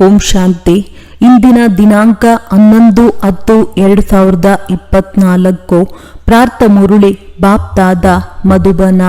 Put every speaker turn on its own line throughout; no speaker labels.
ಓಂ ಶಾಂತಿ. ಇಂದಿನ ದಿನಾಂಕ ಹನ್ನೊಂದು ಹತ್ತು ಎರಡು ಸಾವಿರದ ಇಪ್ಪತ್ನಾಲ್ಕು. ಪ್ರಾರ್ಥ ಮುರುಳಿ, ಬಾಪ್ತಾದ, ಮಧುಬನ.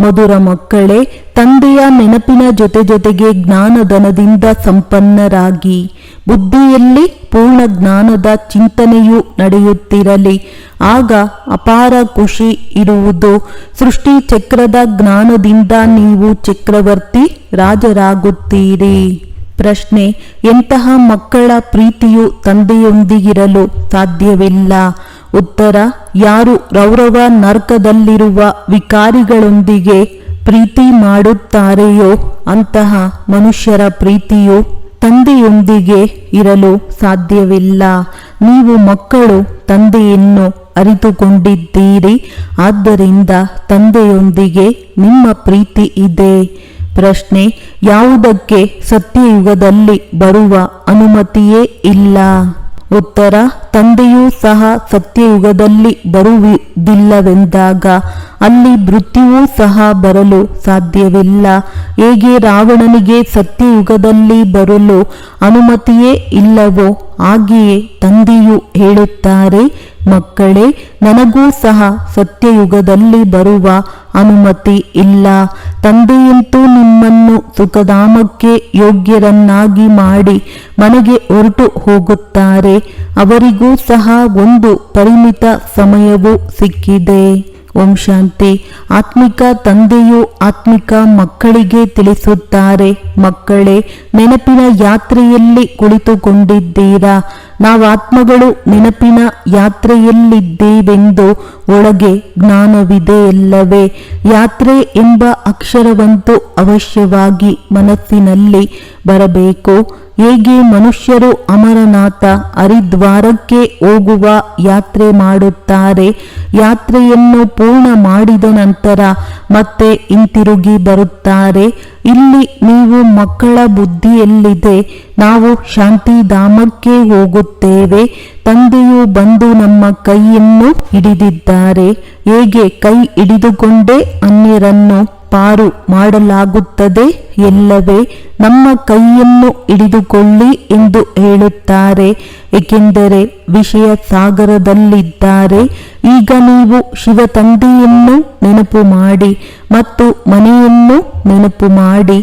ಮಧುರ ಮಕ್ಕಳೇ, ತಂದೆಯ ನೆನಪಿನ ಜೊತೆ ಜೊತೆಗೆ ಜ್ಞಾನಧನದಿಂದ ಸಂಪನ್ನರಾಗಿ. ಬುದ್ಧಿಯಲ್ಲಿ ಪೂರ್ಣ ಜ್ಞಾನದ ಚಿಂತನೆಯು ನಡೆಯುತ್ತಿರಲಿ. ಆಗ ಅಪಾರ ಖುಷಿ ಇರುವುದು. ಸೃಷ್ಟಿ ಚಕ್ರದ ಜ್ಞಾನದಿಂದ ನೀವು ಚಕ್ರವರ್ತಿ ರಾಜರಾಗುತ್ತೀರಿ. ಪ್ರಶ್ನೆ, ಎಂತಹ ಮಕ್ಕಳ ಪ್ರೀತಿಯು ತಂದೆಯೊಂದಿಗಿರಲು ಸಾಧ್ಯವಿಲ್ಲ? ಉತ್ತರ, ಯಾರು ರೌರವ ನರ್ಕದಲ್ಲಿರುವ ವಿಕಾರಿಗಳೊಂದಿಗೆ ಪ್ರೀತಿ ಮಾಡುತ್ತಾರೆಯೋ ಅಂತಹ ಮನುಷ್ಯರ ಪ್ರೀತಿಯು ತಂದೆಯೊಂದಿಗೆ ಇರಲು ಸಾಧ್ಯವಿಲ್ಲ. ನೀವು ಮಕ್ಕಳು, ತಂದೆಯನ್ನು ಅರಿತುಕೊಂಡಿದ್ದೀರಿ, ಆದ್ದರಿಂದ ತಂದೆಯೊಂದಿಗೆ ನಿಮ್ಮ ಪ್ರೀತಿ ಇದೆ. ಪ್ರಶ್ನೆ, ಯಾವುದಕ್ಕೆ ಸತ್ಯಯುಗದಲ್ಲಿ ಬರುವ ಅನುಮತಿಯೇ ಇಲ್ಲ? ಉತ್ತರ, ತಂದೆಯೂ ಸಹ ಸತ್ಯಯುಗದಲ್ಲಿ ಬರುವುದಿಲ್ಲವೆಂದಾಗ ಅಲ್ಲಿ ಮೃತ್ಯುವೂ ಸಹ ಬರಲು ಸಾಧ್ಯವಿಲ್ಲ. ಹೇಗೆ ರಾವಣನಿಗೆ ಸತ್ಯಯುಗದಲ್ಲಿ ಬರಲು ಅನುಮತಿಯೇ ಇಲ್ಲವೋ ಹಾಗೆಯೇ ತಂದೆಯು ಹೇಳುತ್ತಾರೆ. ಮಕ್ಕಳೇ, ನನಗೂ ಸಹ ಸತ್ಯಯುಗದಲ್ಲಿ ಬರುವ ಅನುಮತಿ ಇಲ್ಲ. ತಂದೆಯಂತೂ ನಿಮ್ಮನ್ನು ಸುಖಧಾಮಕ್ಕೆ ಯೋಗ್ಯರನ್ನಾಗಿ ಮಾಡಿ ಮನೆಗೆ ಹೊರಟು ಹೋಗುತ್ತಾರೆ. ಅವರಿಗೂ ಸಹ ಒಂದು ಪರಿಮಿತ ಸಮಯವೂ ಸಿಕ್ಕಿದೆ. ಓಂ ಶಾಂತಿ. ಆತ್ಮಿಕ ತಂದೆಯು ಆತ್ಮಿಕ ಮಕ್ಕಳಿಗೆ ತಿಳಿಸುತ್ತಾರೆ. ಮಕ್ಕಳೇ, ನೆನಪಿನ ಯಾತ್ರೆಯಲ್ಲಿ ಕುಳಿತುಕೊಂಡಿದ್ದೀರಾ? ನಾವಾತ್ಮಗಳು ನೆನಪಿನ ಯಾತ್ರೆಯಲ್ಲಿದ್ದೇವೆಂದು ಒಳಗೆ ಜ್ಞಾನವಿದೆಯಲ್ಲವೇ ಯಾತ್ರೆ ಎಂಬ ಅಕ್ಷರವಂತೂ ಅವಶ್ಯವಾಗಿ ಮನಸ್ಸಿನಲ್ಲಿ ಬರಬೇಕು. ಹೇಗೆ ಮನುಷ್ಯರು ಅಮರನಾಥ ಹರಿದ್ವಾರಕ್ಕೆ ಹೋಗುವ ಯಾತ್ರೆ ಮಾಡುತ್ತಾರೆ? ಯಾತ್ರೆಯನ್ನು ಪೂರ್ಣ ಮಾಡಿದ ನಂತರ ಮತ್ತೆ ಹಿಂತಿರುಗಿ ಬರುತ್ತಾರೆ. ಇಲ್ಲಿ ನೀವು ಮಕ್ಕಳ ಬುದ್ಧಿಯಲ್ಲಿದೆ, ನಾವು ಶಾಂತಿಧಾಮಕ್ಕೆ ಹೋಗುತ್ತೇವೆ. ತಂದೆಯು ಬಂದು ನಮ್ಮ ಕೈಯನ್ನು ಹಿಡಿದಿದ್ದಾರೆ. ಹೇಗೆ ಕೈ ಹಿಡಿದುಕೊಂಡೇ? ಅನ್ಯರನ್ನು ಪಾರು ಮಾಡಲಾಗುತ್ತದೆ ಎಲ್ಲವೇ? ನಮ್ಮ ಕೈಯನ್ನು ಹಿಡಿದುಕೊಳ್ಳಿ ಎಂದು ಹೇಳುತ್ತಾರೆ. ಏಕೆಂದರೆ ವಿಷಯ ಸಾಗರದಲ್ಲಿದ್ದಾರೆ. ಈಗ ನೀವು ಶಿವ ತಂದೆಯನ್ನು ನೆನಪು ಮಾಡಿ ಮತ್ತು ಮನೆಯನ್ನು ನೆನಪು ಮಾಡಿ.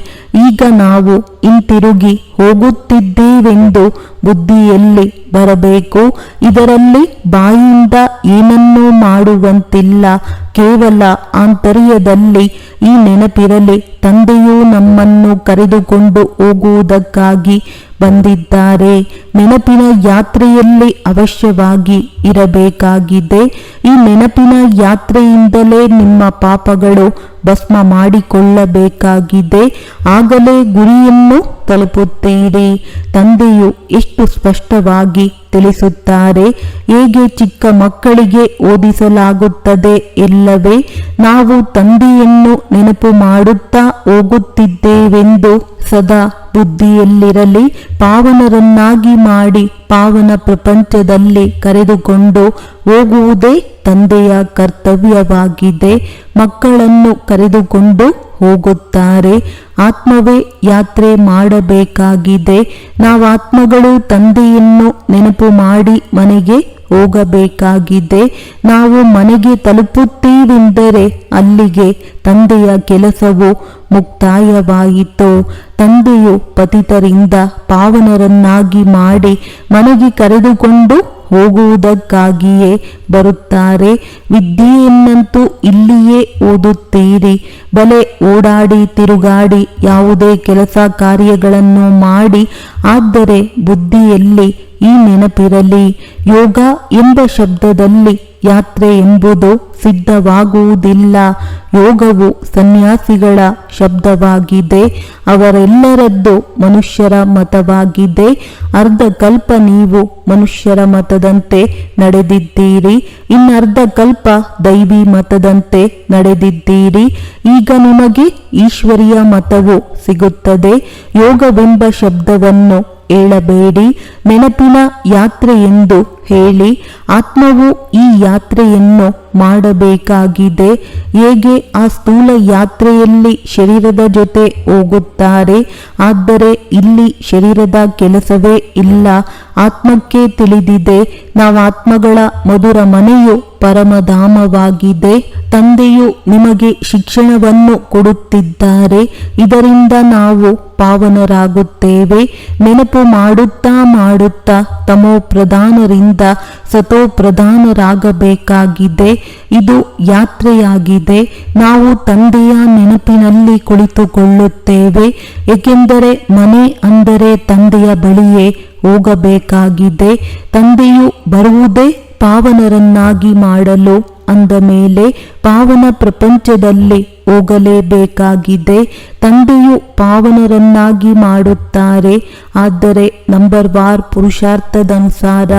ಈಗ ನಾವು ಹಿಂತಿರುಗಿ ಹೋಗುತ್ತಿದ್ದೇವೆಂದು ಬುದ್ಧಿಯಲ್ಲಿ ಬರಬೇಕು. ಇದರಲ್ಲಿ ಬಾಯಿಯಿಂದ ಏನನ್ನೂ ಮಾಡುವಂತಿಲ್ಲ. ಕೇವಲ ಆಂತರ್ಯದಲ್ಲಿ ಈ ನೆನಪಿರಲಿ ತಂದೆಯು ನಮ್ಮನ್ನು ಕರೆದುಕೊಂಡು ಹೋಗುವುದಕ್ಕಾಗಿ ಬಂದಿದ್ದಾರೆ. ನೆನಪಿನ ಯಾತ್ರೆಯಲ್ಲಿ ಅವಶ್ಯವಾಗಿ ಇರಬೇಕಾಗಿದೆ. ಈ ನೆನಪಿನ ಯಾತ್ರೆಯಿಂದಲೇ ನಿಮ್ಮ ಪಾಪಗಳು ಭಸ್ಮ ಮಾಡಿಕೊಳ್ಳಬೇಕಾಗಿದೆ. ಆಗಲೇ ಗುರಿಯನ್ನು ತಲುಪುತ್ತೀರಿ. ತಂದೆಯು ಎಷ್ಟು ಸ್ಪಷ್ಟವಾಗಿ ತಿಳಿಸುತ್ತಾರೆ, ಹೇಗೆ ಚಿಕ್ಕ ಮಕ್ಕಳಿಗೆ ಓದಿಸಲಾಗುತ್ತದೆ ಇಲ್ಲವೇ ನಾವು ತಂದೆಯನ್ನು ನೆನಪು ಮಾಡುತ್ತಾ ಹೋಗುತ್ತಿದ್ದೇವೆಂದು ಸದಾ ಬುದ್ಧಿಯಲ್ಲಿರಲಿ, ಪಾವನರನ್ನಾಗಿ ಮಾಡಿ ಪಾವನ ಪ್ರಪಂಚದಲ್ಲಿ ಕರೆದುಕೊಂಡು ಹೋಗುವುದೇ ತಂದೆಯ ಕರ್ತವ್ಯವಾಗಿದೆ. ಮಕ್ಕಳನ್ನು ಕರೆದುಕೊಂಡು ಹೋಗುತ್ತಾರೆ. ಆತ್ಮವೇ ಯಾತ್ರೆ ಮಾಡಬೇಕಾಗಿದೆ. ನಾವಾತ್ಮಗಳು ತಂದೆಯನ್ನು ನೆನಪು ಮಾಡಿ ಮನೆಗೆ ಹೋಗಬೇಕಾಗಿದೆ. ನಾವು ಮನೆಗೆ ತಲುಪುತ್ತೇವೆಂದರೆ ಅಲ್ಲಿಗೆ ತಂದೆಯ ಕೆಲಸವು ಮುಕ್ತಾಯವಾಯಿತು. ತಂದೆಯು ಪತಿತರಿಂದ ಪಾವನರನ್ನಾಗಿ ಮಾಡಿ ಮನೆಗೆ ಕರೆದುಕೊಂಡು ಹೋಗುವುದಕ್ಕಾಗಿಯೇ ಬರುತ್ತಾರೆ. ವಿದ್ಯೆಯನ್ನಂತೂ ಇಲ್ಲಿಯೇ ಓದುತ್ತೀರಿ. ಬಲೆ ಓಡಾಡಿ ತಿರುಗಾಡಿ ಯಾವುದೇ ಕೆಲಸ ಕಾರ್ಯಗಳನ್ನು ಮಾಡಿ, ಆದರೆ ಬುದ್ಧಿಯಲ್ಲಿ ಈ ನೆನಪಿರಲಿ. ಯೋಗ ಎಂಬ ಶಬ್ದದಲ್ಲಿ ಯಾತ್ರೆ ಎಂಬುದು ಸಿದ್ಧವಾಗುವುದಿಲ್ಲ. ಯೋಗವು ಸನ್ಯಾಸಿಗಳ ಶಬ್ದವಾಗಿದೆ. ಅವರೆಲ್ಲರದ್ದು ಮನುಷ್ಯರ ಮತವಾಗಿದೆ. ಅರ್ಧ ಕಲ್ಪ ನೀವು ಮನುಷ್ಯರ ಮತದಂತೆ ನಡೆದಿದ್ದೀರಿ. ಇನ್ನರ್ಧ ಕಲ್ಪ ದೈವಿ ಮತದಂತೆ ನಡೆದಿದ್ದೀರಿ. ಈಗ ನಿಮಗೆ ಈಶ್ವರಿಯ ಮತವು ಸಿಗುತ್ತದೆ. ಯೋಗವೆಂಬ ಶಬ್ದವನ್ನು ಹೇಳಬೇಡಿ. ನೆನಪಿನ ಯಾತ್ರೆ ಎಂದು ಹೇಳಿ, ಆತ್ಮವು ಈ ಯಾತ್ರೆಯನ್ನು ಮಾಡಬೇಕಾಗಿದೆ. ಹೇಗೆ ಆ ಸ್ಥೂಲ ಯಾತ್ರೆಯಲ್ಲಿ ಶರೀರದ ಜೊತೆ ಹೋಗುತ್ತಾರೆ? ಆದರೆ ಇಲ್ಲಿ ಶರೀರದ ಕೆಲಸವೇ ಇಲ್ಲ. ಆತ್ಮಕ್ಕೆ ತಿಳಿದಿದೆ ನಾವು ಆತ್ಮಗಳ ಮಧುರ ಮನೆಯು ಪರಮಧಾಮವಾಗಿದೆ. ತಂದೆಯು ನಿಮಗೆ ಶಿಕ್ಷಣವನ್ನು ಕೊಡುತ್ತಿದ್ದಾರೆ. ಇದರಿಂದ ನಾವು ಪಾವನರಾಗುತ್ತೇವೆ. ನೆನಪು ಮಾಡುತ್ತಾ ಮಾಡುತ್ತಾ ತಮೋ ಪ್ರಧಾನರಿಂದ ಸತೋ ಪ್ರಧಾನರಾಗಬೇಕಾಗಿದೆ ಇದು ಯಾತ್ರೆಯಾಗಿದೆ. ನಾವು ತಂದೆಯ ನೆನಪಿನಲ್ಲಿ ಕುಳಿತುಕೊಳ್ಳುತ್ತೇವೆ. ಏಕೆಂದರೆ ಮನೆ ಅಂದರೆ ತಂದೆಯ ಬಳಿಯೇ ಹೋಗಬೇಕಾಗಿದೆ. ತಂದೆಯು ಬರುವುದೇ ಪಾವನರನ್ನಾಗಿ ಮಾಡಲು ಅಂದ ಮೇಲೆ ಪಾವನ ಪ್ರಪಂಚದಲ್ಲಿ ಹೋಗಲೇಬೇಕಾಗಿದೆ. ತಂದೆಯು ಪಾವನರನ್ನಾಗಿ ಮಾಡುತ್ತಾರೆ. ಆದರೆ ನಂಬರ್ ವಾರ್ ಪುರುಷಾರ್ಥದನುಸಾರ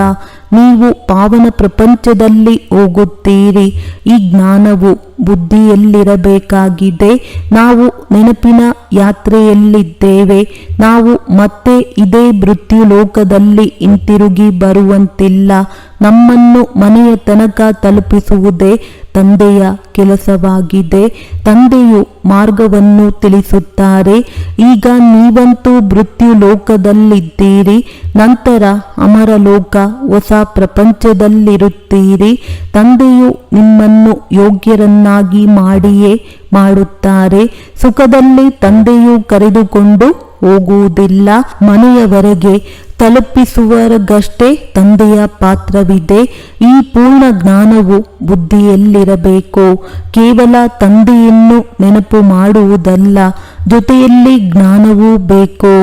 ನೀವು ಪಾವನ ಪ್ರಪಂಚದಲ್ಲಿ ಹೋಗುತ್ತೀರಿ. ಈ ಜ್ಞಾನವು ಬುದ್ಧಿಯಲ್ಲಿರಬೇಕಾಗಿದೆ. ನಾವು ನೆನಪಿನ ಯಾತ್ರೆಯಲ್ಲಿದ್ದೇವೆ. ನಾವು ಮತ್ತೆ ಇದೇ ಮೃತ್ಯು ಲೋಕದಲ್ಲಿ ಹಿಂತಿರುಗಿ ಬರುವಂತಿಲ್ಲ. ನಮ್ಮನ್ನು ಮನೆಯ ತನಕ ತಲುಪಿಸುವುದೇ ತಂದೆಯ ಕೆಲಸವಾಗಿದೆ. ತಂದೆಯು ಮಾರ್ಗವನ್ನು ತಿಳಿಸುತ್ತಾರೆ. ಈಗ ನೀವಂತೂ ಮೃತ್ಯು ಲೋಕದಲ್ಲಿದ್ದೀರಿ ನಂತರ ಅಮರ ಲೋಕ ಹೊಸ ಪ್ರಪಂಚದಲ್ಲಿರುತ್ತೀರಿ. ತಂದೆಯು ನಿಮ್ಮನ್ನು ಯೋಗ್ಯರನ್ನಾಗಿ ಮಾಡಿಯೇ ಮಾಡುತ್ತಾರೆ. ಸುಖದಲ್ಲಿ ತಂದೆಯು ಕರೆದುಕೊಂಡು ಹೋಗುವುದಿಲ್ಲ. ಮನೆಯವರೆಗೆ ತಲುಪಿಸುವವರಿಗಷ್ಟೇ ತಂದೆಯ ಪಾತ್ರವಿದೆ. ಈ ಪೂರ್ಣ ಜ್ಞಾನವು ಬುದ್ಧಿಯಲ್ಲಿರಬೇಕು. ಕೇವಲ ತಂದೆಯನ್ನು ನೆನಪು ಮಾಡುವುದಲ್ಲ, ಜೊತೆಯಲ್ಲಿ ಜ್ಞಾನವೂ ಬೇಕು.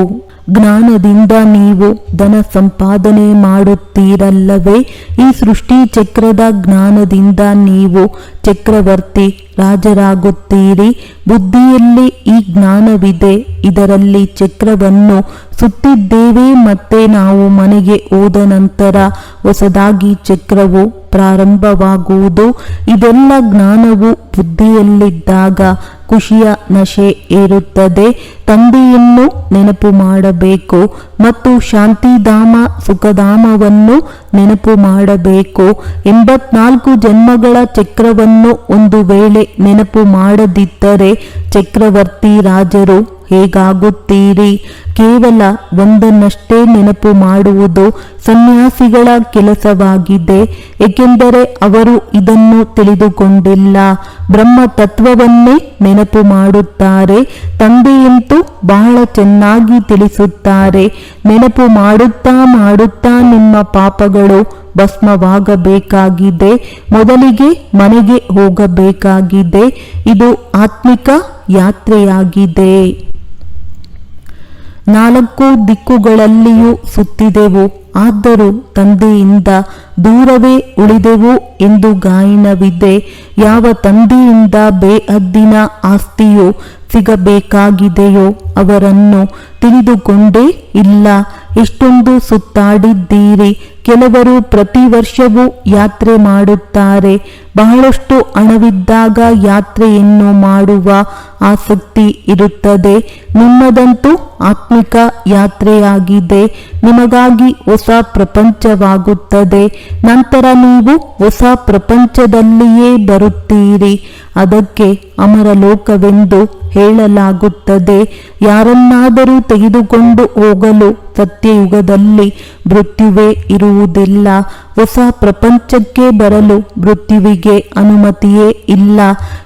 ಜ್ಞಾನದಿಂದ ನೀವು ಧನ ಸಂಪಾದನೆ ಮಾಡುತ್ತೀರಲ್ಲವೇ? ಈ ಸೃಷ್ಟಿ ಚಕ್ರದ ಜ್ಞಾನದಿಂದ ನೀವು ಚಕ್ರವರ್ತಿ ರಾಜರಾಗುತ್ತೀರಿ. ಬುದ್ಧಿಯಲ್ಲಿ ಈ ಜ್ಞಾನವಿದೆ. ಇದರಲ್ಲಿ ಚಕ್ರವನ್ನು ಸುತ್ತಿದ್ದೇವೆ ಮತ್ತೆ ನಾವು ಮನೆಗೆ ಹೋದ ನಂತರ ಹೊಸದಾಗಿ ಚಕ್ರವು ಪ್ರಾರಂಭವಾಗುವುದು. ಇದೆಲ್ಲ ಜ್ಞಾನವು ಬುದ್ಧಿಯಲ್ಲಿದ್ದಾಗ ಖುಷಿಯ ನಶೆ ಏರುತ್ತದೆ. ತಂದೆಯನ್ನು ನೆನಪು ಮಾಡಬೇಕು ಮತ್ತು ಶಾಂತಿಧಾಮ, ಸುಖಧಾಮವನ್ನು ನೆನಪು ಮಾಡಬೇಕು. ಎಂಬತ್ನಾಲ್ಕು ಜನ್ಮಗಳ ಚಕ್ರವನ್ನು ಒಂದು ವೇಳೆ ನೆನಪು ಮಾಡದಿದ್ದರೆ ಚಕ್ರವರ್ತಿ ರಾಜರು ಹೇಗಾಗುತ್ತೀರಿ? ಕೇವಲ ಒಂದನ್ನಷ್ಟೇ ನೆನಪು ಮಾಡುವುದು ಸನ್ಯಾಸಿಗಳ ಕೆಲಸವಾಗಿದೆ, ಏಕೆಂದರೆ ಅವರು ಇದನ್ನು ತಿಳಿದುಕೊಂಡಿಲ್ಲ. ಬ್ರಹ್ಮ ತತ್ವವನ್ನೇ ನೆನಪು ಮಾಡುತ್ತಾರೆ, ತಂದೆಯಂತೂ ಬಹಳ ಚೆನ್ನಾಗಿ ತಿಳಿಸುತ್ತಾರೆ. ನೆನಪು ಮಾಡುತ್ತಾ ಮಾಡುತ್ತಾ ನಿಮ್ಮ ಪಾಪಗಳು ಭಸ್ಮವಾಗಬೇಕಾಗಿದೆ, ಮೊದಲಿಗೆ ಮನೆಗೆ ಹೋಗಬೇಕಾಗಿದೆ. ಇದು ಆತ್ಮಿಕ ಯಾತ್ರೆಯಾಗಿದೆ. ನಾಲ್ಕು ದಿಕ್ಕುಗಳಲ್ಲಿಯೂ ಸುತ್ತಿದೆವು. ಆದರೂ ತಂದೆಯಿಂದ ದೂರವೇ ಉಳಿದೆವು ಎಂದು ಗಾಯನವಿದೆ. ಯಾವ ತಂದೆಯಿಂದ ಬೇಹದ್ದಿನ ಆಸ್ತಿಯು ಸಿಗಬೇಕಾಗಿದೆಯೋ ಅವರನ್ನು ತಿಳಿದುಕೊಂಡೇ ಇಲ್ಲ. ಎಷ್ಟೊಂದು ಸುತ್ತಾಡಿದ್ದೀರಿ ಕೆಲವರು ಪ್ರತಿ ವರ್ಷವೂ ಯಾತ್ರೆ ಮಾಡುತ್ತಾರೆ. ಬಹಳಷ್ಟು ಹಣವಿದ್ದಾಗ ಯಾತ್ರೆಯನ್ನು ಮಾಡುವ ಆಸಕ್ತಿ ಇರುತ್ತದೆ. ನಿಮ್ಮದಂತೂ ಆತ್ಮಿಕ ಯಾತ್ರೆಯಾಗಿದೆ. ನಿಮಗಾಗಿ ಹೊಸ ಪ್ರಪಂಚವಾಗುತ್ತದೆ. ನಂತರ ನೀವು ಹೊಸ ಪ್ರಪಂಚದಲ್ಲಿಯೇ ಬರುತ್ತೀರಿ. ಅದಕ್ಕೆ ಅಮರಲೋಕವೆಂದು ಹೇಳಲಾಗುತ್ತದೆ. ಯಾರನ್ನಾದರೂ ತೆಗೆದುಕೊಂಡು ಹೋಗಲು ಸತ್ಯಯುಗದಲ್ಲಿ ಮೃತ್ಯುವೇ ಇರುವುದಿಲ್ಲ ಹೊಸ ಪ್ರಪಂಚಕ್ಕೆ ಬರಲು ಮೃತ್ಯುವಿಗೆ ಅನುಮತಿಯೇ ಇಲ್ಲ.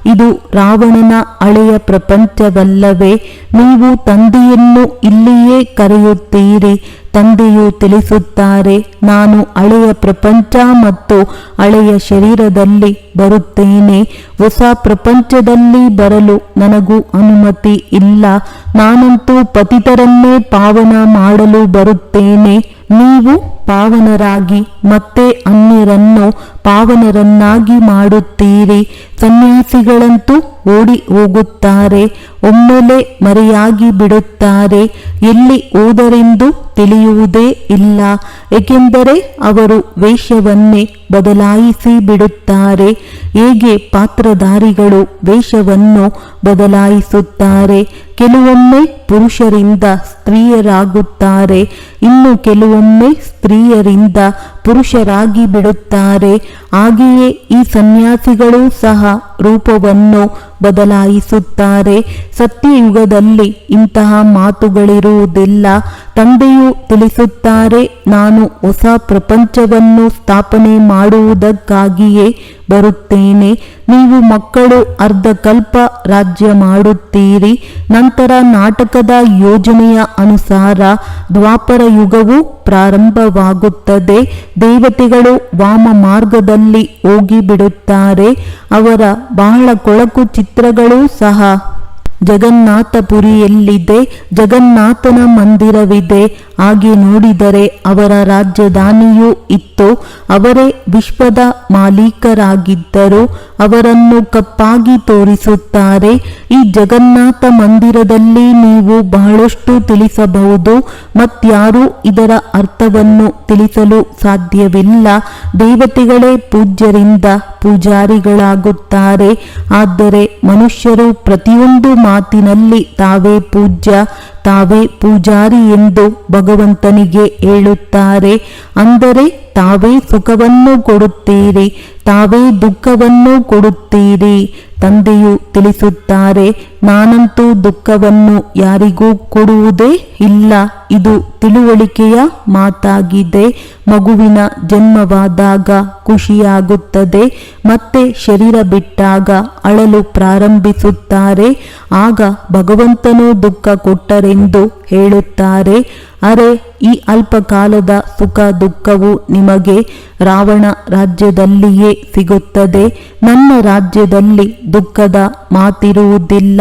ಇದು ರಾವಣನ ಹಳೆಯ ಪ್ರಪಂಚವಲ್ಲವೇ. ನೀವು ತಂದೆಯನ್ನು ಇಲ್ಲಿಯೇ ಕರೆಯುತ್ತೀರಿ. ತಂದೆಯು ತಿಳಿಸುತ್ತಾರೆ, ನಾನು ಹಳೆಯ ಪ್ರಪಂಚ ಮತ್ತು ಹಳೆಯ ಶರೀರದಲ್ಲಿ ಬರುತ್ತೇನೆ. ಹೊಸ ಪ್ರಪಂಚದಲ್ಲಿ ಬರಲು ನನಗೂ ಅನುಮತಿ ಇಲ್ಲ. ನಾನಂತೂ ಪತಿತರನ್ನೇ ಪಾವನ ಮಾಡಲು ಬರುತ್ತೇನೆ. ನೀವು ಪಾವನರಾಗಿ ಮತ್ತೆ ಅನ್ಯರನ್ನು ಪಾವನರನ್ನಾಗಿ ಮಾಡುತ್ತೀರಿ ಸನ್ಯಾಸಿಗಳಂತೂ ಓಡಿ ಹೋಗುತ್ತಾರೆ, ಒಮ್ಮೆಲೆ ಮರೆಯಾಗಿ ಬಿಡುತ್ತಾರೆ. ಎಲ್ಲಿ ಹೋದರೆಂದು ತಿಳಿಯುವುದೇ ಇಲ್ಲ, ಏಕೆಂದರೆ ಅವರು ವೇಷವನ್ನೇ ಬದಲಾಯಿಸಿ ಬಿಡುತ್ತಾರೆ. ಹೇಗೆ ಪಾತ್ರಧಾರಿಗಳು ವೇಷವನ್ನು ಬದಲಾಯಿಸುತ್ತಾರೆ? ಕೆಲವೊಮ್ಮೆ ಪುರುಷರಿಂದ ಸ್ತ್ರೀಯರಾಗುತ್ತಾರೆ, ಇನ್ನು ಕೆಲವೊಮ್ಮೆ ಸ್ತ್ರೀಯರಿಂದ ಪುರುಷರಾಗಿ ಬಿಡುತ್ತಾರೆ. ಹಾಗೆಯೇ ಈ ಸನ್ಯಾಸಿಗಳು ಸಹ ರೂಪವನ್ನು ಬದಲಾಯಿಸುತ್ತಾರೆ. ಸತ್ಯಯುಗದಲ್ಲಿ ಇಂತಹ ಮಾತುಗಳಿರುವುದಿಲ್ಲ. ತಂದೆಯು ತಿಳಿಸುತ್ತಾರೆ, ನಾನು ಹೊಸ ಪ್ರಪಂಚವನ್ನು ಸ್ಥಾಪನೆ ಮಾಡುವುದಕ್ಕಾಗಿಯೇ ಬರುತ್ತೇನೆ. ನೀವು ಮಕ್ಕಳು, ಅರ್ಧಕಲ್ಪ ರಾಜ್ಯ ಮಾಡುತ್ತೀರಿ. ನಂತರ ನಾಟಕದ ಯೋಜನೆಯ ಅನುಸಾರ ದ್ವಾಪರ ಯುಗವು ಪ್ರಾರಂಭವಾಗುತ್ತದೆ. ದೇವತೆಗಳು ವಾಮ ಮಾರ್ಗದಲ್ಲಿ ಹೋಗಿಬಿಡುತ್ತಾರೆ. ಅವರ ಬಹಳ ಕೊಳಕು ಚಿತ್ರಗಳೂ ಸಹ ಜಗನ್ನಾಥಪುರಿಯಲ್ಲಿದೆ, ಜಗನ್ನಾಥನ ಮಂದಿರವಿದೆ. ಹಾಗೆ ನೋಡಿದರೆ ಅವರ ರಾಜಧಾನಿಯೂ ಇತ್ತು. ಅವರೇ ವಿಶ್ವದ ಮಾಲೀಕರಾಗಿದ್ದರು. ಅವರನ್ನು ಕಪ್ಪಾಗಿ ತೋರಿಸುತ್ತಾರೆ. ಈ ಜಗನ್ನಾಥ ಮಂದಿರದಲ್ಲಿ ನೀವು ಬಹಳಷ್ಟು ತಿಳಿಸಬಹುದು. ಮತ್ತಾರೂ ಇದರ ಅರ್ಥವನ್ನು ತಿಳಿಸಲು ಸಾಧ್ಯವಿಲ್ಲ. ದೇವತೆಗಳೇ ಪೂಜ್ಯರಿಂದ ಪೂಜಾರಿಗಳಾಗುತ್ತಾರೆ. ಆದರೆ ಮನುಷ್ಯರು ಪ್ರತಿಯೊಂದು ಮಾತಿನಲ್ಲಿ ತಾವೇ ಪೂಜ್ಯ ತಾವೇ ಪೂಜಾರಿ ಎಂದು ಭಗವಂತನಿಗೆ ಹೇಳುತ್ತಾರೆ. ಅಂದರೆ ತಾವೇ ಸುಖವನ್ನು ಕೊಡುತ್ತೀರಿ, ತಾವೇ ದುಃಖವನ್ನು ಕೊಡುತ್ತೀರಿ ತಂದೆಯು ತಿಳಿಸುತ್ತಾರೆ. ನಾನಂತೂ ದುಃಖವನ್ನು ಯಾರಿಗೂ ಕೊಡುವುದೇ ಇಲ್ಲ, ಇದು ತಿಳುವಳಿಕೆಯ ಮಾತಾಗಿದೆ. ಮಗುವಿನ ಜನ್ಮವಾದಾಗ ಖುಷಿಯಾಗುತ್ತದೆ, ಮತ್ತೆ ಶರೀರ ಬಿಟ್ಟಾಗ ಅಳಲು ಪ್ರಾರಂಭಿಸುತ್ತಾರೆ. ಆಗ ಭಗವಂತನು ದುಃಖ ಕೊಟ್ಟರೆಂದು ಹೇಳುತ್ತಾರೆ. ಅರೆ, ಈ ಅಲ್ಪಕಾಲದ ಸುಖ ದುಃಖವು ನಿಮಗೆ ರಾವಣ ರಾಜ್ಯದಲ್ಲಿಯೇ ಸಿಗುತ್ತದೆ. ನನ್ನ ರಾಜ್ಯದಲ್ಲಿ ದುಃಖದ ಮಾತಿರುವುದಿಲ್ಲ.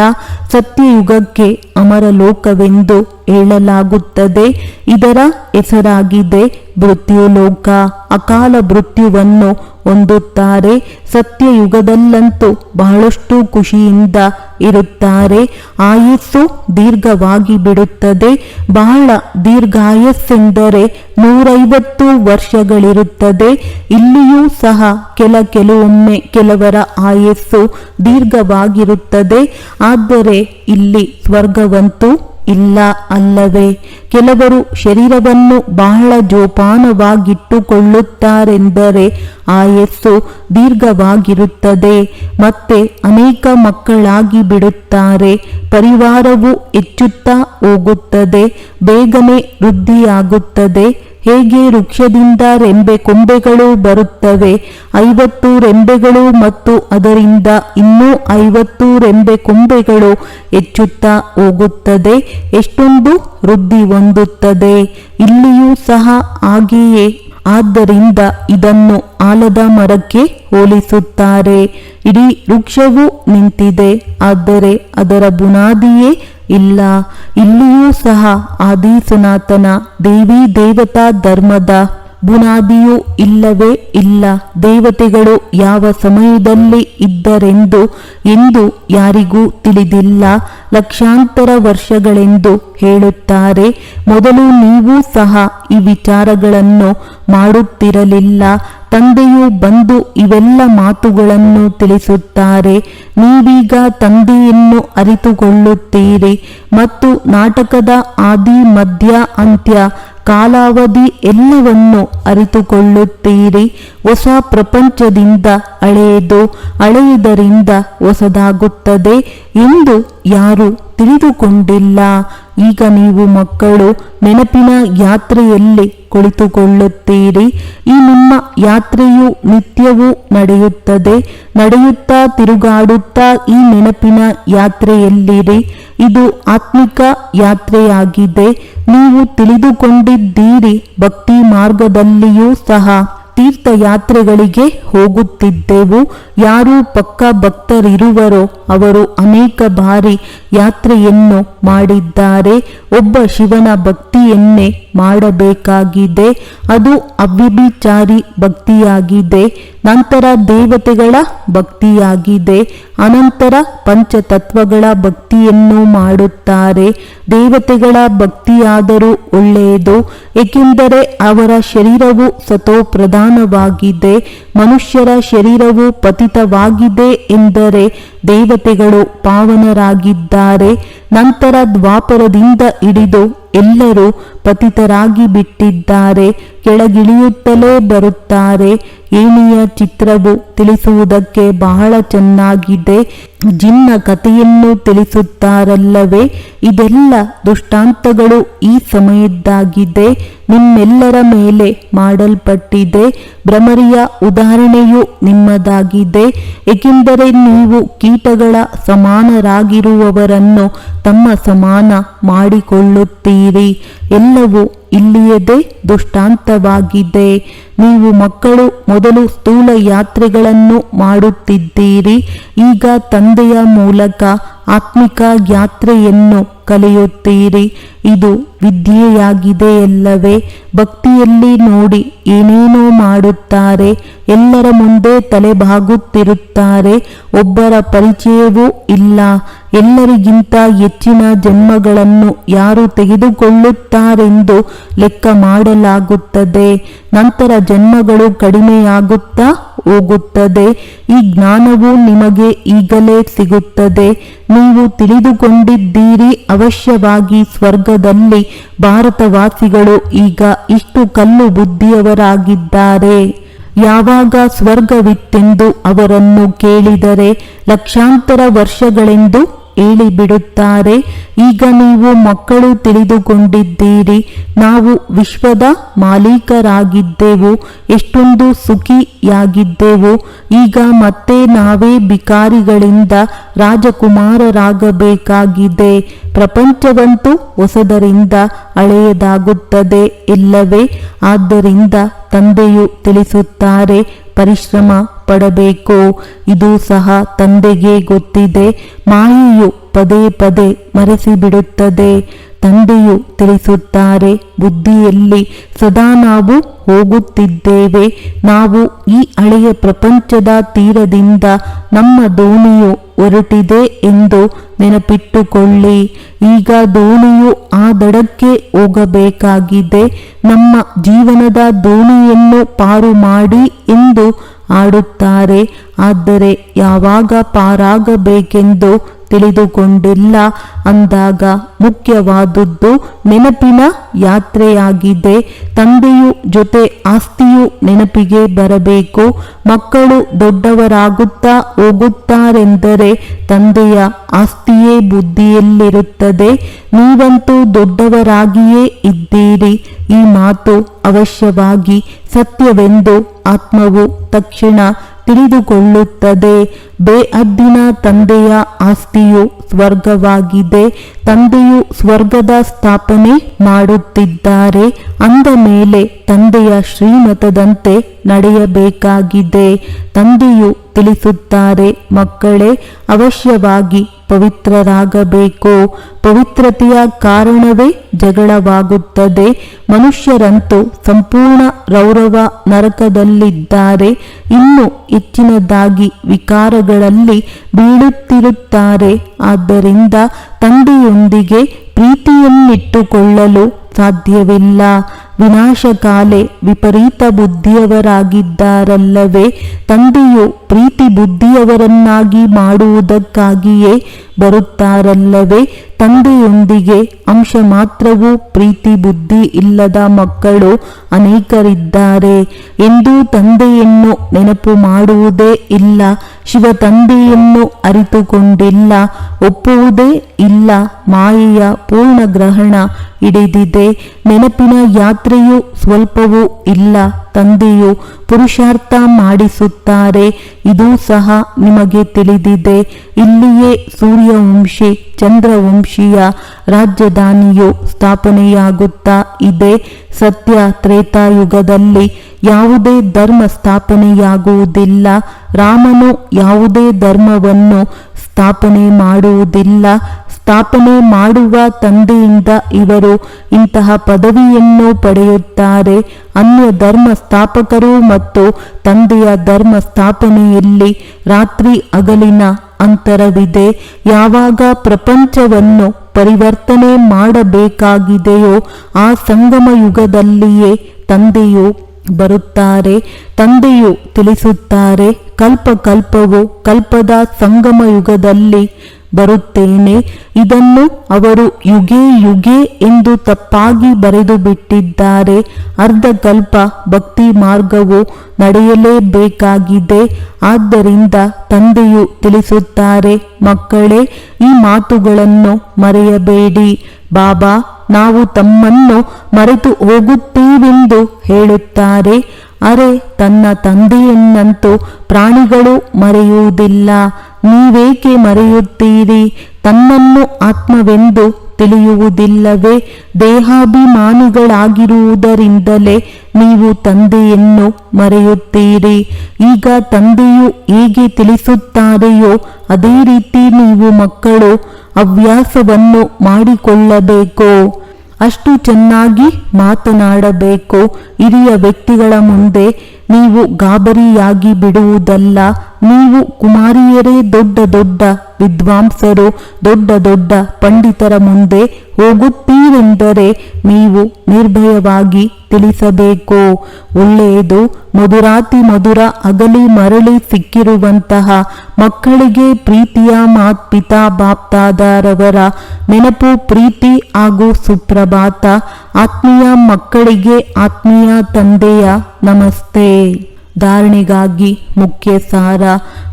ಸತ್ಯಯುಗಕ್ಕೆ ಅಮರಲೋಕವೆಂದು ಹೇಳಲಾಗುತ್ತದೆ. ಇದರ ಹೆಸರಾಗಿದೆ ಮೃತ್ಯುಲೋಕ ಅಕಾಲ ಮೃತ್ಯುವನ್ನು ಹೊಂದುತ್ತಾರೆ. ಸತ್ಯಯುಗದಲ್ಲಂತೂ ಬಹಳಷ್ಟು ಖುಷಿಯಿಂದ ಇರುತ್ತಾರೆ. ಆಯಸ್ಸು ದೀರ್ಘವಾಗಿ ಬಿಡುತ್ತದೆ. ಬಹಳ ದೀರ್ಘಾಯಸ್ಸೆಂದರೆ ನೂರೈವತ್ತು ವರ್ಷಗಳಿರುತ್ತದೆ. ಇಲ್ಲಿಯೂ ಸಹ ಕೆಲ ಕೆಲವೊಮ್ಮೆ ಕೆಲವರ ಆಯಸ್ಸು ದೀರ್ಘವಾಗಿರುತ್ತದೆ. ಆದರೆ ಇಲ್ಲಿ ಸ್ವರ್ಗವಂತೂ ಇಲ್ಲ ಅಲ್ಲವೇ. ಕೆಲವರು ಶರೀರವನ್ನು ಬಹಳ ಜೋಪಾನವಾಗಿಟ್ಟುಕೊಳ್ಳುತ್ತಾರೆಂದರೆ ಆಯಸ್ಸು ದೀರ್ಘವಾಗಿರುತ್ತದೆ. ಮತ್ತೆ ಅನೇಕ ಮಕ್ಕಳಾಗಿ ಬಿಡುತ್ತಾರೆ. ಪರಿವಾರವು ಹೆಚ್ಚುತ್ತಾ ಹೋಗುತ್ತದೆ. ಬೇಗನೆ ವೃದ್ಧಿಯಾಗುತ್ತದೆ. ಹೇಗೆ ವೃಕ್ಷದಿಂದ ರೆಂಬೆ ಕೊಂಬೆಗಳು ಬರುತ್ತವೆ? ಐವತ್ತು ರೆಂಬೆಗಳು ಮತ್ತು ಅದರಿಂದ ಇನ್ನೂ ಐವತ್ತು ರೆಂಬೆ ಕೊಂಬೆಗಳು ಹೆಚ್ಚುತ್ತಾ ಹೋಗುತ್ತದೆ. ಎಷ್ಟೊಂದು ವೃದ್ಧಿ ಹೊಂದುತ್ತದೆ. ಇಲ್ಲಿಯೂ ಸಹ ಹಾಗೆಯೇ. ಆದ್ದರಿಂದ ಇದನ್ನು ಆಲದ ಮರಕ್ಕೆ ಹೋಲಿಸುತ್ತಾರೆ. ಇಡೀ ವೃಕ್ಷವು ನಿಂತಿದೆ. ಆದರೆ ಅದರ ಬುನಾದಿಯೇ ಇಲ್ಲ, ಇಲ್ಲಿಯೂ ಸಹ ಆದಿ ಸನಾತನ ದೇವಿ ದೇವತಾ ಧರ್ಮದ ಬುನಾದಿಯೂ ಇಲ್ಲವೇ ಇಲ್ಲ. ದೇವತೆಗಳು ಯಾವ ಸಮಯದಲ್ಲಿ ಇದ್ದರೆಂದು, ಎಂದು ಯಾರಿಗೂ ತಿಳಿದಿಲ್ಲ. ಲಕ್ಷಾಂತರ ವರ್ಷಗಳೆಂದು ಹೇಳುತ್ತಾರೆ. ಮೊದಲು ನೀವು ಸಹ ಈ ವಿಚಾರಗಳನ್ನು ಮಾಡುತ್ತಿರಲಿಲ್ಲ. ತಂದೆಯು ಬಂದು ಇವೆಲ್ಲ ಮಾತುಗಳನ್ನು ತಿಳಿಸುತ್ತಾರೆ. ನೀವೀಗ ತಂದೆಯನ್ನು ಅರಿತುಕೊಳ್ಳುತ್ತೀರಿ. ಮತ್ತು ನಾಟಕದ ಆದಿ, ಮಧ್ಯ, ಅಂತ್ಯ, ಕಾಲಾವಧಿ ಎಲ್ಲವನ್ನು ಅರಿತುಕೊಳ್ಳುತ್ತೀರಿ. ಹೊಸ ಪ್ರಪಂಚದಿಂದ ಅಳೆಯದು ಅಳೆಯುವುದರಿಂದ ಹೊಸದಾಗುತ್ತದೆ ಎಂದು ಯಾರು ತಿಳಿದುಕೊಂಡಿಲ್ಲ. ಈಗ ನೀವು ಮಕ್ಕಳು ನೆನಪಿನ ಯಾತ್ರೆಯಲ್ಲಿ ಕುಳಿತುಕೊಳ್ಳುತ್ತೀರಿ. ಈ ನಿಮ್ಮ ಯಾತ್ರೆಯು ನಿತ್ಯವೂ ನಡೆಯುತ್ತದೆ. ನಡೆಯುತ್ತಾ ತಿರುಗಾಡುತ್ತಾ ಈ ನೆನಪಿನ ಯಾತ್ರೆಯಲ್ಲಿರಿ. ಇದು ಆತ್ಮಿಕ ಯಾತ್ರೆಯಾಗಿದೆ. ನೀವು ತಿಳಿದುಕೊಂಡಿದ್ದೀರಿ, ಭಕ್ತಿ ಮಾರ್ಗದಲ್ಲಿಯೂ ಸಹ. ತೀರ್ಥಯಾತ್ರೆಗಳಿಗೆ ಹೋಗುತ್ತಿದ್ದೆವು. ಯಾರು ಪಕ್ಕ ಭಕ್ತರಿರುವರೋ ಅವರು ಅನೇಕ ಬಾರಿ ಯಾತ್ರೆಯನ್ನು ಮಾಡಿದ್ದಾರೆ. ಒಬ್ಬ ಶಿವನ ಭಕ್ತಿಯನ್ನೇ ಮಾಡಬೇಕಾಗಿದೆ. ಅದು ಅವ್ಯಭಿಚಾರಿ ಭಕ್ತಿಯಾಗಿದೆ. ನಂತರ ದೇವತೆಗಳ ಭಕ್ತಿಯಾಗಿದೆ. ಅನಂತರ ಪಂಚತತ್ವಗಳ ಭಕ್ತಿಯನ್ನು ಮಾಡುತ್ತಾರೆ. ದೇವತೆಗಳ ಭಕ್ತಿಯಾದರೂ ಒಳ್ಳೆಯದು, ಏಕೆಂದರೆ ಅವರ ಶರೀರವು ಸತೋ ಪ್ರಧಾನವಾಗಿದೆ ಮನುಷ್ಯರ ಶರೀರವು ಪತಿತವಾಗಿದೆ ಎಂದರೆ ದೇವತೆಗಳು ಪಾವನರಾಗಿದ್ದಾರೆ. ನಂತರ ದ್ವಾಪರದಿಂದ ಹಿಡಿದು ಎಲ್ಲರೂ ಪತಿತರಾಗಿ ಬಿಟ್ಟಿದ್ದಾರೆ ಕೆಳಗಿಳಿಯುತ್ತಲೇ ಬರುತ್ತಾರೆ. ಏಣಿಯ ಚಿತ್ರವು ತಿಳಿಸುವುದಕ್ಕೆ ಬಹಳ ಚೆನ್ನಾಗಿದೆ. ಜಿನ್ನ ಕಥೆಯನ್ನು ತಿಳಿಸುತ್ತಾರಲ್ಲವೇ? ಇದೆಲ್ಲ ದುಷ್ಟಾಂತಗಳು ಈ ಸಮಯದ್ದಾಗಿದೆ. ನಿಮ್ಮೆಲ್ಲರ ಮೇಲೆ ಮಾಡಲ್ಪಟ್ಟಿದೆ. ಭ್ರಮರಿಯ ಉದಾಹರಣೆಯು ನಿಮ್ಮದಾಗಿದೆ. ಏಕೆಂದರೆ ನೀವು ಕೀಟಗಳ ಸಮಾನರಾಗಿರುವವರನ್ನು ತಮ್ಮ ಸಮಾನ ಮಾಡಿಕೊಳ್ಳುತ್ತೀರಿ. ಎಲ್ಲವೂ ಇಲ್ಲಿಯದೇ ದುಷ್ಟಾಂತವಾಗಿದೆ ನೀವು ಮಕ್ಕಳು ಮೊದಲು ಸ್ಥೂಲ ಯಾತ್ರೆಗಳನ್ನು ಮಾಡುತ್ತಿದ್ದೀರಿ. ಈಗ ತಂದೆಯ ಮೂಲಕ ಆತ್ಮಿಕ ಯಾತ್ರೆಯನ್ನು ಕಲಿಯುತ್ತೀರಿ. ಇದು ವಿದ್ಯೆಯಾಗಿದೆಯಲ್ಲವೇ? ಭಕ್ತಿಯಲ್ಲಿ ನೋಡಿ ಏನೇನೋ ಮಾಡುತ್ತಾರೆ, ಎಲ್ಲರ ಮುಂದೆ ತಲೆಬಾಗುತ್ತಿರುತ್ತಾರೆ, ಒಬ್ಬರ ಪರಿಚಯವೂ ಇಲ್ಲ. ಎಲ್ಲರಿಗಿಂತ ಹೆಚ್ಚಿನ ಜನ್ಮಗಳನ್ನು ಯಾರು ತೆಗೆದುಕೊಳ್ಳುತ್ತಾರೆಂದು ಲೆಕ್ಕ ಮಾಡಲಾಗುತ್ತದೆ. ನಂತರ ಜನ್ಮಗಳು ಕಡಿಮೆಯಾಗುತ್ತಾ? ಹೋಗುತ್ತದೆ. ಈ ಜ್ಞಾನವು ನಿಮಗೆ ಈಗಲೇ ಸಿಗುತ್ತದೆ. ನೀವು ತಿಳಿದುಕೊಂಡಿದ್ದೀರಿ. ಅವಶ್ಯವಾಗಿ ಸ್ವರ್ಗದಲ್ಲಿ ಭಾರತವಾಸಿಗಳು ಈಗ ಇಷ್ಟು ಕಲ್ಲು ಬುದ್ಧಿಯವರಾಗಿದ್ದಾರೆ. ಯಾವಾಗ ಸ್ವರ್ಗವಿತ್ತೆಂದು ಅವರನ್ನು ಕೇಳಿದರೆ ಲಕ್ಷಾಂತರ ವರ್ಷಗಳೆಂದು ಹೇಳಿಬಿಡುತ್ತಾರೆ ಈಗ ನೀವು ಮಕ್ಕಳು ತಿಳಿದುಕೊಂಡಿದ್ದೀರಿ. ನಾವು ವಿಶ್ವದ ಮಾಲೀಕರಾಗಿದ್ದೆವು. ಎಷ್ಟೊಂದು ಸುಖಿಯಾಗಿದ್ದೆವು. ಈಗ ಮತ್ತೆ ನಾವೇ ಬಿಕಾರಿಗಳಿಂದ ರಾಜಕುಮಾರರಾಗಬೇಕಾಗಿದೆ. ಪ್ರಪಂಚವಂತೂ ಹೊಸದರಿಂದ ಹಳೆಯದಾಗುತ್ತದೆ, ಇಲ್ಲವೇ? ಆದ್ದರಿಂದ ತಂದೆಯು ತಿಳಿಸುತ್ತಾರೆ ಪರಿಶ್ರಮ ಪಡಬೇಕು? ಇದು ಸಹ ತಂದೆಗೆ ಗೊತ್ತಿದೆ. ಮಾಯೆಯು ಪದೇ ಪದೇ ಮರೆಸಿಬಿಡುತ್ತದೆ. ತಂದೆಯು ತಿಳಿಸುತ್ತಾರೆ, ಬುದ್ಧಿಯಲ್ಲಿ ಸದಾ ನಾವು ಹೋಗುತ್ತಿದ್ದೇವೆ. ನಾವು ಈ ಹಳೆಯ ಪ್ರಪಂಚದ ತೀರದಿಂದ ನಮ್ಮ ದೋಣಿಯು ಹೊರಟಿದೆ ಎಂದು ನೆನಪಿಟ್ಟುಕೊಳ್ಳಿ. ಈಗ ದೋಣಿಯು ಆ ದಡಕ್ಕೆ ಹೋಗಬೇಕಾಗಿದೆ. ನಮ್ಮ ಜೀವನದ ದೋಣಿಯನ್ನು ಪಾರು ಮಾಡಿ ಎಂದು ಆಡುತ್ತಾರೆ ಆದರೆ ಯಾವಾಗ ಪಾರಾಗಬೇಕೆಂದು ತಿಳಿದುಕೊಂಡಿಲ್ಲ. ಅಂದಾಗ ಮುಖ್ಯವಾದುದ್ದು ನೆನಪಿನ ಯಾತ್ರೆಯಾಗಿದೆ. ತಂದೆಯು ಜೊತೆ ಆಸ್ತಿಯು ನೆನಪಿಗೆ ಬರಬೇಕು. ಮಕ್ಕಳು ದೊಡ್ಡವರಾಗುತ್ತಾ ಹೋಗುತ್ತಾರೆಂದರೆ ತಂದೆಯ ಆಸ್ತಿಯೇ ಬುದ್ಧಿಯಲ್ಲಿರುತ್ತದೆ. ನೀವಂತೂ ದೊಡ್ಡವರಾಗಿಯೇ ಇದ್ದೀರಿ. ಈ ಮಾತು ಅವಶ್ಯವಾಗಿ ಸತ್ಯವೆಂದು ಆತ್ಮವು ತಕ್ಷಣ ತಿಳಿದುಕೊಳ್ಳುತ್ತದೆ. ಬೇಅದ್ದಿನ ತಂದೆಯ ಆಸ್ತಿಯು ಸ್ವರ್ಗವಾಗಿದೆ. ತಂದೆಯು ಸ್ವರ್ಗದ ಸ್ಥಾಪನೆ ಮಾಡುತ್ತಿದ್ದಾರೆ. ಅಂದ ಮೇಲೆ ತಂದೆಯ ಶ್ರೀಮತದಂತೆ ನಡೆಯಬೇಕಾಗಿದೆ. ತಂದೆಯು ತಿಳಿಸುತ್ತಾರೆ, ಮಕ್ಕಳೇ, ಅವಶ್ಯವಾಗಿ ಪವಿತ್ರರಾಗಬೇಕು ಪವಿತ್ರತೆಯ ಕಾರಣವೇ ಜಗಳವಾಗುತ್ತದೆ. ಮನುಷ್ಯರಂತೂ ಸಂಪೂರ್ಣ ರೌರವ ನರಕದಲ್ಲಿದ್ದಾರೆ. ಇನ್ನು ಹೆಚ್ಚಿನದಾಗಿ ವಿಕಾರಗಳಲ್ಲಿ ಬೀಳುತ್ತಿರುತ್ತಾರೆ. ಆದ್ದರಿಂದ ತಂದೆಯೊಂದಿಗೆ ಪ್ರೀತಿಯನ್ನಿಟ್ಟುಕೊಳ್ಳಲು ಸಾಧ್ಯವಿಲ್ಲ. ವಿನಾಶಕಾಲೆ ವಿಪರೀತ ಬುದ್ಧಿಯವರಾಗಿದ್ದಾರಲ್ಲವೇ? ತಂದೆಯು ಪ್ರೀತಿ ಬುದ್ಧಿಯವರನ್ನಾಗಿ ಮಾಡುವುದಕ್ಕಾಗಿಯೇ ಬರುತ್ತಾರಲ್ಲವೇ? ತಂದೆಯೊಂದಿಗೆ ಅಂಶ ಮಾತ್ರವೂ ಪ್ರೀತಿ ಬುದ್ಧಿ ಇಲ್ಲದ ಮಕ್ಕಳು ಅನೇಕರಿದ್ದಾರೆ. ಎಂದು ತಂದೆಯನ್ನು ನೆನಪು ಮಾಡುವುದೇ ಇಲ್ಲ ಶಿವ ತಂದೆಯನ್ನು ಅರಿತುಕೊಂಡಿಲ್ಲ. ಒಪ್ಪುವುದೇ ಇಲ್ಲ. ಮಾಯೆಯ ಪೂರ್ಣ ಗ್ರಹಣ ಹಿಡಿದಿದೆ. ನೆನಪಿನ ಯಾತ್ರೆಯು ಸ್ವಲ್ಪವೂ ಇಲ್ಲ. ತಂದೆಯು ಪುರುಷಾರ್ಥ ಮಾಡಿಸುತ್ತಾರೆ. ಇದು ಸಹ ನಿಮಗೆ ತಿಳಿದಿದೆ. ಇಲ್ಲಿಯೇ ಸೂರ್ಯವಂಶಿ, ಚಂದ್ರವಂಶಿಯ ರಾಜಧಾನಿಯು ಸ್ಥಾಪನೆಯಾಗುತ್ತಾ ಇದೆ. ಸತ್ಯ ತ್ರೇತಾಯುಗದಲ್ಲಿ ಯಾವುದೇ ಧರ್ಮ ಸ್ಥಾಪನೆಯಾಗುವುದಿಲ್ಲ. ರಾಮನು ಯಾವುದೇ ಧರ್ಮವನ್ನು ಸ್ಥಾಪನೆ ಮಾಡುವುದಿಲ್ಲ. ಸ್ಥಾಪನೆ ಮಾಡುವ ತಂದೆಯಿಂದ ಇವರು ಇಂತಹ ಪದವಿಯನ್ನು ಪಡೆಯುತ್ತಾರೆ. ಅನ್ಯ ಧರ್ಮ ಸ್ಥಾಪಕರು ಮತ್ತು ತಂದೆಯ ಧರ್ಮ ಸ್ಥಾಪನೆಯಲ್ಲಿ ರಾತ್ರಿ ಅಗಲಿನ ಅಂತರವಿದೆ. ಯಾವಾಗ ಪ್ರಪಂಚವನ್ನು ಪರಿವರ್ತನೆ ಮಾಡಬೇಕಾಗಿದೆಯೋ ಆ ಸಂಗಮ ಯುಗದಲ್ಲಿಯೇ ತಂದೆಯು ಬರುತ್ತಾರೆ, ತಂದೆಯು ತಿಳಿಸುತ್ತಾರೆ, ಕಲ್ಪ ಕಲ್ಪವು ಕಲ್ಪದ ಸಂಗಮ ಯುಗದಲ್ಲಿ ಬರುತ್ತೇನೆ. ಇದನ್ನು ಅವರು ಯುಗೆ ಯುಗೆ ಎಂದು ತಪ್ಪಾಗಿ ಬರೆದು ಬಿಟ್ಟಿದ್ದಾರೆ. ಅರ್ಧ ಕಲ್ಪ ಭಕ್ತಿ ಮಾರ್ಗವು ನಡೆಯಲೇಬೇಕಾಗಿದೆ. ಆದ್ದರಿಂದ ತಂದೆಯು ತಿಳಿಸುತ್ತಾರೆ, ಮಕ್ಕಳೇ, ಈ ಮಾತುಗಳನ್ನು ಮರೆಯಬೇಡಿ. ಬಾಬಾ ನಾವು ತಮ್ಮನ್ನು ಮರೆತು ಹೋಗುತ್ತೇವೆಂದು ಹೇಳುತ್ತಾರೆ. ಅರೆ ತನ್ನ ತಂದೆಯನ್ನಂತೂ ಪ್ರಾಣಿಗಳು ಮರೆಯುವುದಿಲ್ಲ. ನೀವೇಕೆ ಮರೆಯುತ್ತೀರಿ? ತನ್ನನ್ನು ಆತ್ಮವೆಂದು ತಿಳಿಯುವುದಿಲ್ಲವೇ? ದೇಹಾಭಿಮಾನಿಗಳಾಗಿರುವುದರಿಂದಲೇ ನೀವು ತಂದೆಯನ್ನು ಮರೆಯುತ್ತೀರಿ. ಈಗ ತಂದೆಯು ಹೇಗೆ ತಿಳಿಸುತ್ತಾರೆಯೋ ಅದೇ ರೀತಿ ನೀವು ಮಕ್ಕಳು, ಹವ್ಯಾಸವನ್ನು ಮಾಡಿಕೊಳ್ಳಬೇಕು. ಅಷ್ಟು ಚೆನ್ನಾಗಿ ಮಾತನಾಡಬೇಕು ಹಿರಿಯ ವ್ಯಕ್ತಿಗಳ ಮುಂದೆ ನೀವು ಗಾಬರಿಯಾಗಿ ಬಿಡುವುದಲ್ಲ. ನೀವು ಕುಮಾರಿಯರೇ ದೊಡ್ಡ ದೊಡ್ಡ ವಿದ್ವಾಂಸರು, ದೊಡ್ಡ ದೊಡ್ಡ ಪಂಡಿತರ ಮುಂದೆ ಹೋಗುತ್ತೀರೆಂದರೆ ನೀವು ನಿರ್ಭಯವಾಗಿ ತಿಳಿಸಬೇಕು. ಒಳ್ಳೆಯದು, ಮಧುರಾತಿ ಮಧುರ ಅಗಲಿ ಮರಳಿ ಸಿಕ್ಕಿರುವಂತಹ ಮಕ್ಕಳಿಗೆ ಪ್ರೀತಿಯ ಮಾತ್ಪಿತಾ ಬಾಪ್ತಾದಾರವರ ನೆನಪು ಪ್ರೀತಿ ಹಾಗೂ ಸುಪ್ರಭಾತ. ಆತ್ಮೀಯ ಮಕ್ಕಳಿಗೆ ಆತ್ಮೀಯ ತಂದೆಯ ನಮಸ್ತೆ. ಧಾರಣೆಗಾಗಿ ಮುಖ್ಯ ಸಾರ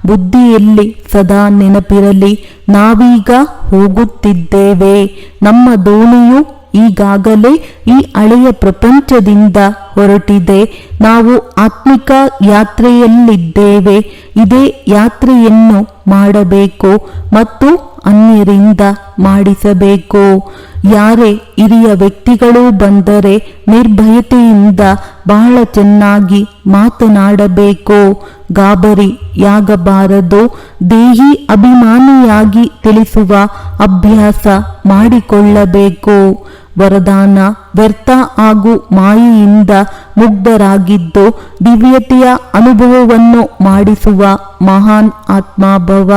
ಬುದ್ಧಿಯಲ್ಲಿ ಸದಾ ನೆನಪಿರಲಿ. ನಾವೀಗ ಹೋಗುತ್ತಿದ್ದೇವೆ. ನಮ್ಮ ದೋಣಿಯು ಈಗಾಗಲೇ ಈ ಹಳೆಯ ಪ್ರಪಂಚದಿಂದ ಹೊರಟಿದೆ. ನಾವು ಆತ್ಮಿಕ ಯಾತ್ರೆಯಲ್ಲಿದ್ದೇವೆ. ಇದೇ ಯಾತ್ರೆಯನ್ನು ಮಾಡಬೇಕು ಮತ್ತು ಅನ್ಯರಿಂದ ಮಾಡಿಸಬೇಕು. ಯಾರೇ ಹಿರಿಯ ವ್ಯಕ್ತಿಗಳು ಬಂದರೆ ನಿರ್ಭಯತೆಯಿಂದ ಬಹಳ ಚೆನ್ನಾಗಿ ಮಾತನಾಡಬೇಕು. ಗಾಬರಿಯಾಗಬಾರದು ದೇಹಿ ಅಭಿಮಾನಿಯಾಗಿ ತಿಳಿಸುವ ಅಭ್ಯಾಸ ಮಾಡಿಕೊಳ್ಳಬೇಕು. ವರದಾನ ವ್ಯರ್ಥ ಹಾಗೂ ಮಾಯೆಯಿಂದ ಮುಗ್ಧರಾಗಿದ್ದು ದಿವ್ಯತೆಯ ಅನುಭವವನ್ನು ಮಾಡಿಸುವ ಮಹಾನ್ ಆತ್ಮಾಭವ.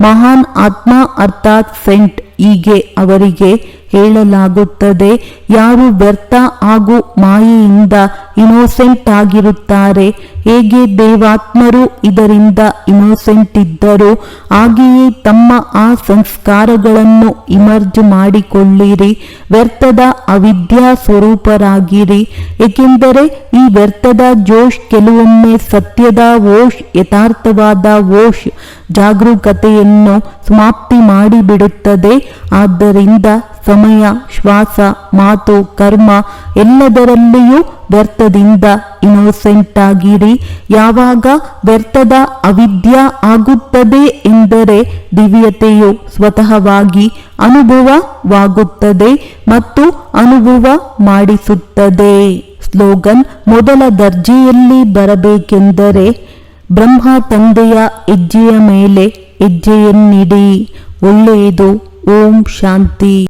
ಮಹಾನ್ ಆತ್ಮ ಅರ್ಥಾತ್ ಸೆಂಟ್ ಹೀಗೆ ಅವರಿಗೆ ಹೇಳಲಾಗುತ್ತದೆ. ಯಾರು ವ್ಯರ್ಥ ಹಾಗೂ ಮಾಯೆಯಿಂದ ಇನೋಸೆಂಟ್ ಆಗಿರುತ್ತಾರೆ, ಹೇಗೆ ದೇವಾತ್ಮರು ಇದರಿಂದ ಇನೋಸೆಂಟ್ ಇದ್ದರು? ಹಾಗೆಯೇ ತಮ್ಮ ಆ ಸಂಸ್ಕಾರಗಳನ್ನು ಇಮರ್ಜ್ ಮಾಡಿಕೊಳ್ಳಿರಿ. ವ್ಯರ್ಥದ ಅವಿದ್ಯಾ ಸ್ವರೂಪರಾಗಿರಿ. ಏಕೆಂದರೆ ಈ ವ್ಯರ್ಥದ ಜೋಶ್ ಕೆಲವೊಮ್ಮೆ ಸತ್ಯದ ಓಶ್ ಯಥಾರ್ಥವಾದ ಓಶ್ ಜಾಗರೂಕತೆಯನ್ನು ಸಮಾಪ್ತಿ ಮಾಡಿಬಿಡುತ್ತದೆ. ಆದ್ದರಿಂದ ಸಮಯ, ಶ್ವಾಸ, ಮಾತು, ಕರ್ಮ ಎಲ್ಲದರಲ್ಲಿಯೂ ವ್ಯರ್ಥದಿಂದ ಇನ್ನೋಸೆಂಟ್ ಆಗಿರಿ. ಯಾವಾಗ ವ್ಯರ್ಥದ ಅವಿದ್ಯ ಆಗುತ್ತದೆ ಎಂದರೆ ದಿವ್ಯತೆಯು ಸ್ವತಃವಾಗಿ ಅನುಭವವಾಗುತ್ತದೆ ಮತ್ತು ಅನುಭವ ಮಾಡಿಸುತ್ತದೆ. ಸ್ಲೋಗನ್, ಮೊದಲ ದರ್ಜೆಯಲ್ಲಿ ಬರಬೇಕೆಂದರೆ ಬ್ರಹ್ಮ ತಂದೆಯ ಹೆಜ್ಜೆಯ ಮೇಲೆ ಹೆಜ್ಜೆಯನ್ನಿಡಿ. ಒಳ್ಳೆಯದು. ಓಂ ಶಾಂತಿ.